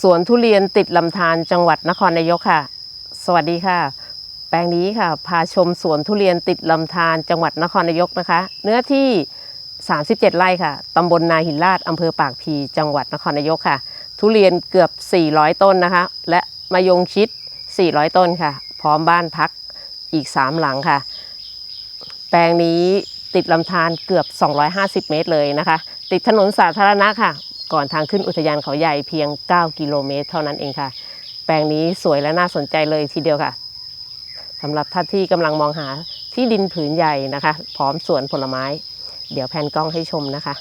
สวนทุเรียนติดลำธารจังหวัดนครนายกค่ะ สวัสดีค่ะ แปลงนี้ค่ะ พาชมสวนทุเรียนติดลำธารจังหวัดนครนายกนะคะ เนื้อที่ 37 ไร่ค่ะตำบลนาหินลาดอำเภอปากพีจังหวัดนครนายกค่ะ ทุเรียนเกือบ 400 ต้นนะคะ และมะยงชิด 400 ต้นค่ะ พร้อมบ้านพักอีก 3 หลังค่ะ แปลงนี้ติดลำธารเกือบ 250 เมตรเลยนะคะ ติดถนนสาธารณะค่ะ ก่อนทางขึ้นอุทยานเขาใหญ่เพียง 9 กิโลเมตร เท่านั้นเองค่ะ แปลงนี้สวยและน่าสนใจเลยทีเดียวค่ะสำหรับท่านที่กำลังมองหาที่ดินผืนใหญ่นะคะ พร้อมสวนผลไม้ เดี๋ยวแผนกล้องให้ชมนะคะ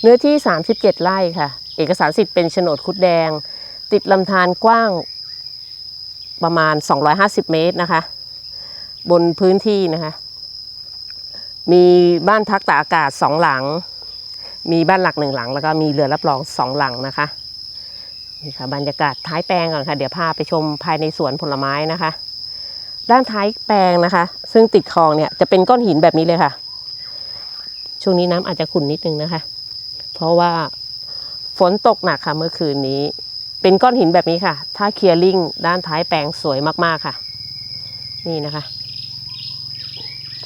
เนื้อที่ 37 ไร่ค่ะ เอกสารสิทธิ์เป็นโฉนดคุดแดง ติดลำธารกว้างประมาณ 250 เมตรนะคะ บนพื้นที่นะคะ มีบ้านพักตากอากาศสองหลัง มีบ้านหลักหนึ่งหลัง แล้วก็มีเรือรับรองสองหลังนะคะนี่ค่ะบรรยากาศท้ายแปลงก่อนค่ะเดี๋ยวพาไปชมภายในสวนผลไม้นะคะ ด้านท้ายแปลงนะคะ ซึ่งติดคลองเนี่ยจะเป็นก้อนหินแบบนี้เลยค่ะ ช่วงนี้น้ำอาจจะขุ่นนิดนึงนะคะ เพราะว่าฝนตกหนักค่ะเมื่อคืนนี้ เป็นก้อนหินแบบนี้ค่ะ ถ้าเคลียร์ลิงด้านท้ายแปลงสวยมากๆค่ะ นี่นะคะ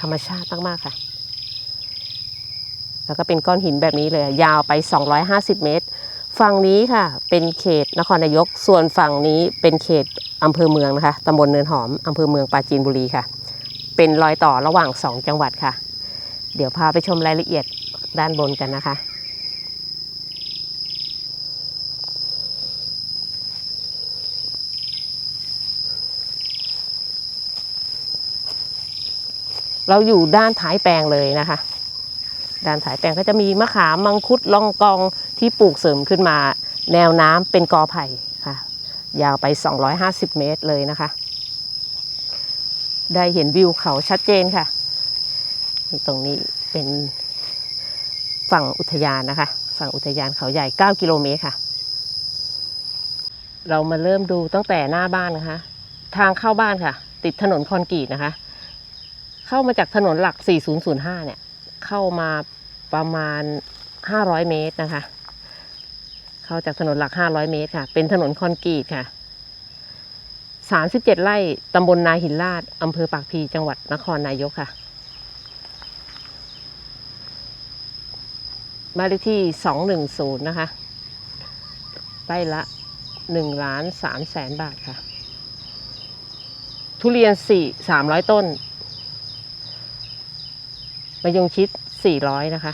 ธรรมชาติมากๆค่ะ แล้วก็เป็นก้อนหินแบบนี้เลยยาวไป 250 เมตร ฝั่งนี้ค่ะ เป็นเขตนครนายก ส่วนฝั่งนี้เป็นเขตอำเภอเมืองนะคะตำบลเนินหอมอำเภอเมืองปราจีนบุรีค่ะ เป็นรอยต่อระหว่าง 2 จังหวัดค่ะ เดี๋ยวพาไปชมรายละเอียดด้านบนกันนะคะเราอยู่ด้านท้ายแปลงเลยนะคะ ด้านท้ายแปลงก็จะมีมะขามมังคุดล่องกองที่ปลูกเสริมขึ้นมา แนวน้ำเป็นกอไผ่ค่ะ ยาวไป 250 เมตรเลยนะคะ ได้เห็นวิวเขาชัดเจนค่ะ ตรงนี้เป็นฝั่งอุทยานนะคะ ฝั่งอุทยานเขาใหญ่ 9 กิโลเมตรค่ะ เรามาเริ่มดูตั้งแต่หน้าบ้านนะคะ ทางเข้าบ้านค่ะ ติดถนนคอนกรีตนะคะ เข้ามาจากถนนหลัก 4005 เนี่ย เข้ามาประมาณ 500 เมตรนะคะ เข้าจากถนนหลัก 500 เมตรค่ะ เป็นถนนคอนกรีตค่ะ 37 ไร่ตำบลนาหินลาดอำเภอปากพีจังหวัดนครนายกค่ะบ้านเลขที่ 210 นะคะไร่ละ1ล้าน3แสนบาทค่ะ ทุเรียน4 300 ต้น มะยงชิด 400 นะคะ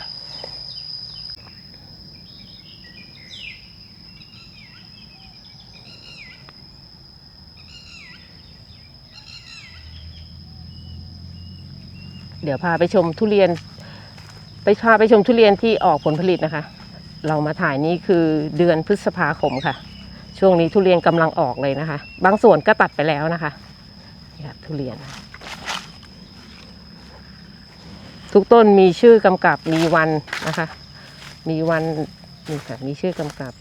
เดี๋ยวพาไปชมทุเรียน ไปพาไปชมทุเรียนที่ออกผลผลิตนะคะ เรามาถ่ายนี่คือเดือนพฤษภาคมค่ะ ช่วงนี้ทุเรียนกำลังออกเลยนะคะ บางส่วนก็ตัดไปแล้วนะคะนี่ค่ะทุเรียน ทุกต้นมีชื่อกำกับมีวันนะคะ มีวันนี่ค่ะมีชื่อกำกับ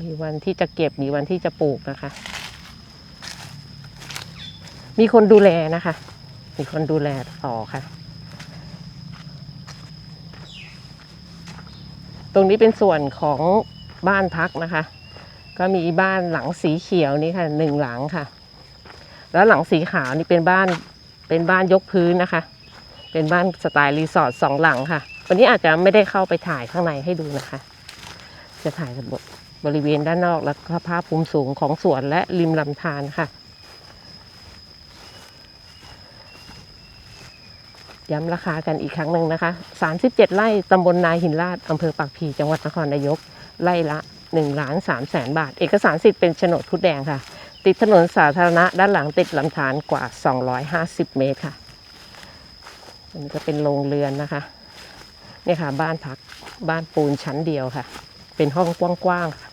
มีวันที่จะเก็บมีวันที่จะปลูกนะคะ มีคนดูแลนะคะ มีคนดูแลต่อค่ะ ตรงนี้เป็นส่วนของบ้านพักนะคะ ก็มีบ้านหลังสีเขียวนี่ค่ะหนึ่งหลังค่ะ แล้วหลังสีขาวนี่เป็นบ้านเป็นบ้านยกพื้นนะคะ เป็นบ้านสไตล์รีสอร์ทสองหลังค่ะ วันนี้อาจจะไม่ได้เข้าไปถ่ายข้างในให้ดูนะคะ จะถ่ายบริเวณด้านนอกแล้วก็ภาพภูมิสูงของสวนและริมลำธารค่ะ ย้ำราคากันอีกครั้งหนึ่งนะคะ 37 ไร่ตำบลนาหินลาดอำเภอปากพีจังหวัดนครนายก ไร่ละ1ล้าน3แสนบาท เอกสารสิทธิ์เป็นโฉนดพุดแดงค่ะ ติดถนนสาธารณะด้านหลังติดลำธารกว่า 250 เมตรค่ะ อันนี้ก็เป็นโรงเรือนนะคะเนี่ยค่ะ บ้านพักบ้านปูนชั้นเดียวค่ะ เป็นห้องกว้างๆค่ะ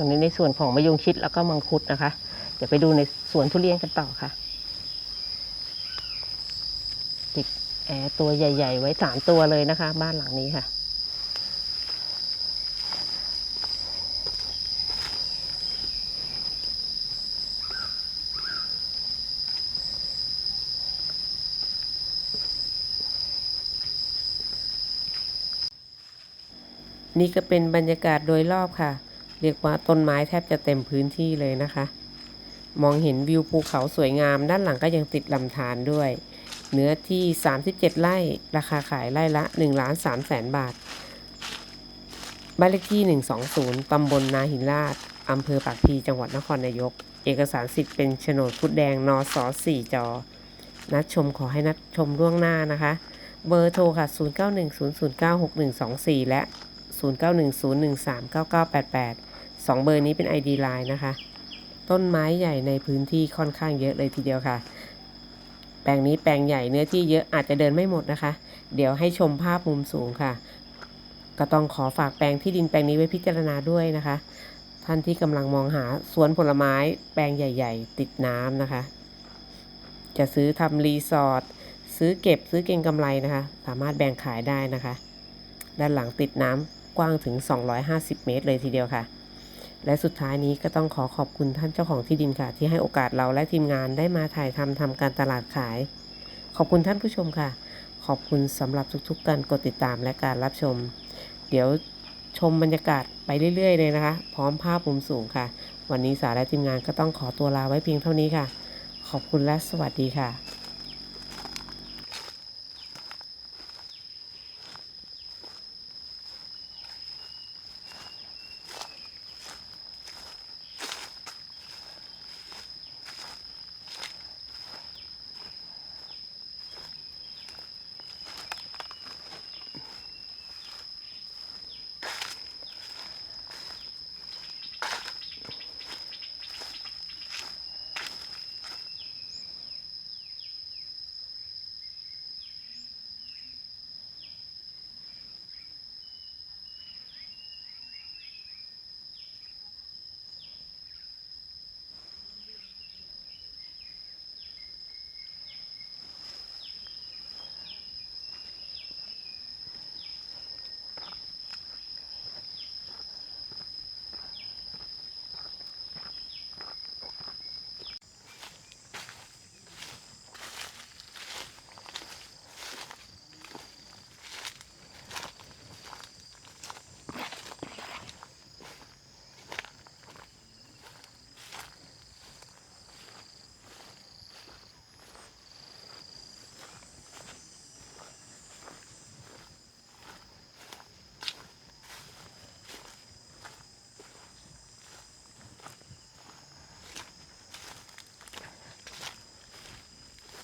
รงนี้ในส่วนของมะยงชิดแล้วก็มังคุดนะคะ เดี๋ยวไปดูในสวนทุเรียนกันต่อค่ะ ติดแอร์ตัวใหญ่ ๆ ไว้สามตัวเลยนะคะ บ้านหลังนี้ค่ะ นี่ก็เป็นบรรยากาศโดยรอบค่ะ เรียกว่าต้นไม้แทบจะเต็มพื้นที่เลยนะคะ มองเห็นวิวภูเขาสวยงาม ด้านหลังก็ยังติดลำธารด้วย เนื้อที่ 37 ไร่ ราคาขายไร่ละ1ล้าน3แสนบาท บ้านเลขที่ 120 ตำบลนาหินลาดอำเภอปากพีจังหวัดนครนายก เอกสารสิทธิ์เป็นโฉนดพุดแดงนส4จอ นัดชมขอให้นัดชมล่วงหน้านะคะ เบอร์โทรค่ะ 0910096124 และ 0910139988 สองเบอร์นี้เป็น ID Line นะคะ ต้นไม้ใหญ่ในพื้นที่ค่อนข้างเยอะเลยทีเดียวค่ะ แปลงนี้แปลงใหญ่เนื้อที่เยอะอาจจะเดินไม่หมดนะคะ เดี๋ยวให้ชมภาพมุมสูงค่ะ ก็ต้องขอฝากแปลงที่ดินแปลงนี้ไว้พิจารณาด้วยนะคะ ท่านที่กำลังมองหาสวนผลไม้แปลงใหญ่ ๆ ติดน้ำนะคะ จะซื้อทำรีสอร์ทซื้อเก็บซื้อเก็งกำไรนะคะ สามารถแบ่งขายได้นะคะ ด้านหลังติดน้ำกว้างถึง 250 เมตรเลยทีเดียวค่ะ และสุดท้ายนี้ก็ต้องขอขอบคุณท่านเจ้าของที่ดินค่ะ ที่ให้โอกาสเราและทีมงานได้มาถ่ายทำทำการตลาดขาย ขอบคุณท่านผู้ชมค่ะ ขอบคุณสำหรับทุกๆ การกดติดตามและการรับชม เดี๋ยวชมบรรยากาศไปเรื่อยๆ เลยนะคะ พร้อมภาพมุมสูงค่ะ วันนี้สาและทีมงานก็ต้องขอตัวลาไว้เพียงเท่านี้ค่ะ ขอบคุณและสวัสดีค่ะ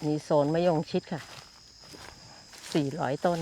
มีโซนมะยงชิดค่ะ 400 ต้น